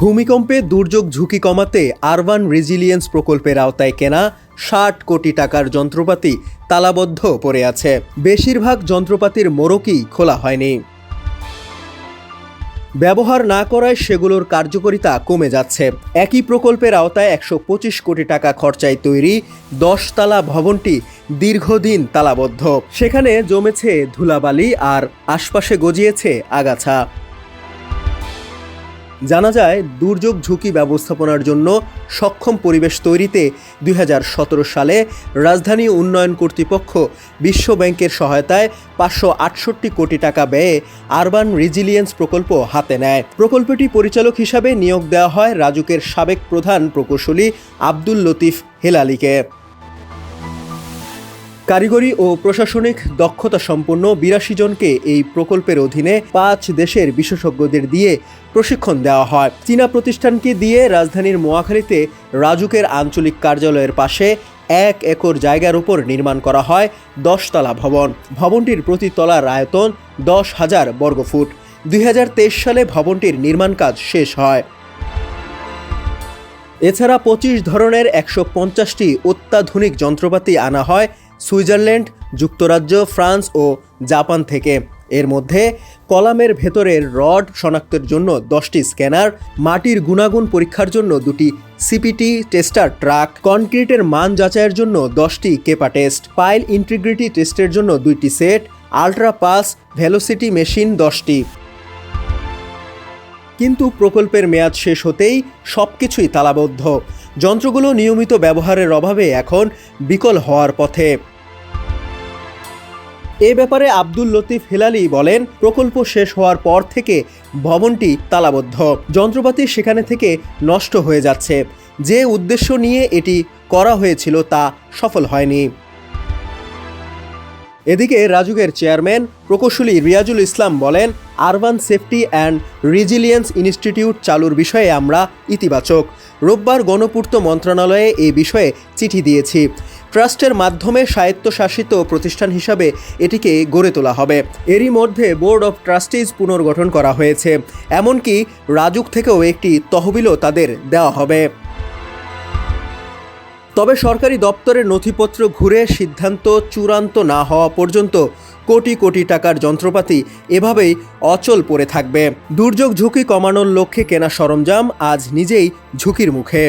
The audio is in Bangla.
ভূমিকম্পে দুর্যোগ ঝুঁকি কমাতে আরবান রেজিলিয়েন্স প্রকল্পের আওতায় কেনা ষাট কোটি টাকার যন্ত্রপাতি তালাবদ্ধ পড়ে আছে। বেশিরভাগ যন্ত্রপাতির মোড়কই খোলা হয়নি। ব্যবহার না করায় সেগুলোর কার্যকারিতা কমে যাচ্ছে। একই প্রকল্পের আওতায় একশো পঁচিশ কোটি টাকা খরচায় তৈরি দশতলা ভবনটি দীর্ঘদিন তালাবদ্ধ। সেখানে জমেছে ধুলাবালি আর আশপাশে গজিয়েছে আগাছা। জানা যায়, দুর্যোগ ঝুঁকি ব্যবস্থাপনার জন্য সক্ষম পরিবেশ তৈরিতে দুই হাজার সতেরো সালে রাজধানী উন্নয়ন কর্তৃপক্ষ বিশ্ব ব্যাংকের সহায়তায় পাঁচশো আটষট্টি কোটি টাকা ব্যয়ে আরবান রিজিলিয়েন্স প্রকল্প হাতে নেয়। প্রকল্পটি পরিচালক হিসাবে নিয়োগ দেওয়া হয় রাজুকের সাবেক প্রধান প্রকৌশলী আব্দুল লতিফ হেলালিকে। কারিগরি ও প্রশাসনিক দক্ষতা সম্পন্ন বিরাশি জনকে এই প্রকল্পের অধীনে পাঁচ দেশের বিশেষজ্ঞদের দিয়ে প্রশিক্ষণ দেওয়া হয়। চীনা প্রতিষ্ঠানকে দিয়ে রাজধানীর মোয়াখালীতে রাজুকের আঞ্চলিক কার্যালয়ের পাশে এক একর জায়গার উপর নির্মাণ করা হয় দশতলা ভবন। ভবনটির প্রতি তলার আয়তন দশ হাজার বর্গফুট দুই হাজার তেইশ সালে ভবনটির নির্মাণ কাজ শেষ হয়। এছাড়া পঁচিশ ধরনের একশো পঞ্চাশটি অত্যাধুনিক যন্ত্রপাতি আনা হয় সুইজারল্যান্ড, যুক্তরাজ্য, ফ্রান্স ও জাপান থেকে। এর মধ্যে কলামের ভেতরের রড শনাক্তের জন্য দশটি স্ক্যানার, মাটির গুণাগুণ পরীক্ষার জন্য দুটি সিপিটি টেস্টার ট্রাক, কনক্রিটের মান যাচাইয়ের জন্য দশটি কেপা টেস্ট, পাইল ইন্টিগ্রিটি টেস্টের জন্য দুইটি set ultra pulse velocity machine দশটি। কিন্তু প্রকল্পের মেয়াদ শেষ হতেই সব কিছুই তালাবদ্ধ। যন্ত্রগুলো নিয়মিত ব্যবহারের অভাবে এখন বিকল হওয়ার পথে। এ ব্যাপারে আব্দুল লতিফ হেলালি বলেন, প্রকল্প শেষ হওয়ার পর থেকে ভবনটি তালাবদ্ধ। যন্ত্রপাতি সেখানে থেকে নষ্ট হয়ে যাচ্ছে। যে উদ্দেশ্য নিয়ে এটি করা হয়েছিল তা সফল হয়নি। এদিকে রাজুকের চেয়ারম্যান প্রকৌশলী রিয়াজুল ইসলাম বলেন, urban safety and resilience institute চালুর বিষয়ে আমরা ইতিবাচক। রোববার গণপূর্ত মন্ত্রণালয়ে এই বিষয়ে চিঠি দিয়েছি। ট্রাস্টের মাধ্যমে স্বায়ত্তশাসিত প্রতিষ্ঠান হিসাবে এটিকে গড়ে তোলা হবে। এরই মধ্যে বোর্ড অফ ট্রাস্টিজ পুনর্গঠন করা হয়েছে। এমনকি রাজুক থেকেও একটি তহবিলও তাদের দেওয়া হবে। তবে সরকারি দপ্তরের নথিপত্র ঘুরে সিদ্ধান্ত চূড়ান্ত না হওয়া পর্যন্ত কোটি কোটি টাকার যন্ত্রপাতি এভাবেই অচল পড়ে থাকবে। দুর্যোগ ঝুঁকি কমানোর লক্ষ্যে কেনা সরঞ্জাম আজ নিজেই ঝুঁকির মুখে।